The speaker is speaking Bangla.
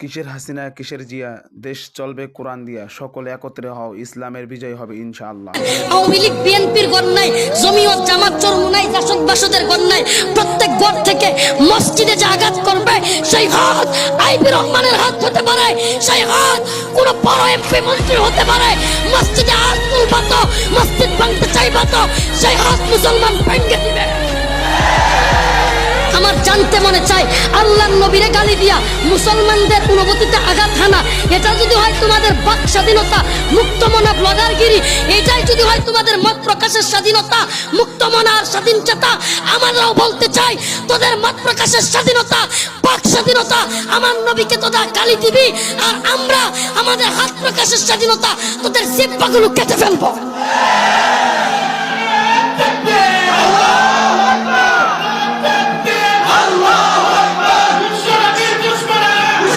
কিসের হাসিনা, কিসের জিয়া? দেশ চলবে কোরআন দিয়া। সকলে একত্রে হও, ইসলামের বিজয় হবে ইনশাআল্লাহ। আওয়ামী লীগ, বিএনপির গণ্যায় জমিয়ত জামাত চরমুনাই জাসদ বাসদের গণ্যায় প্রত্যেক ঘর থেকে মসজিদে যে আঘাত করবে, সেই হাত আইবি রহমানের হাত হতে পারে, সেই হাত কোন বড় এমপি মন্ত্রী হতে পারে। মসজিদে হাত তুলবা তো মসজিদ ভাঙতে চাইবা তো, সেই হাত মুসলমান ভেঙে দিবে। আমার জানতে মনে চাই আল্লাহ নবীরে গালি দিয়া মুসলমানদের অনুভূতিতে আঘাত হানা। এটা যদি হয় তোমাদের বাক স্বাধীনতা, মুক্ত মুক্তমনা ব্লগারগিরি। এটাই যদি হয় তোমাদের মত প্রকাশের স্বাধীনতা মুক্তমনা আর স্বাধীন চেতা। আমরাও বলতে চাই, তোদের মত প্রকাশের স্বাধীনতা, বাক স্বাধীনতা, আমার নবীকে তোরা গালি দিবি, আর আমরা আমাদের হাত প্রকাশের স্বাধীনতা, তোদের জিব্বাগুলো কেটে ফেলব।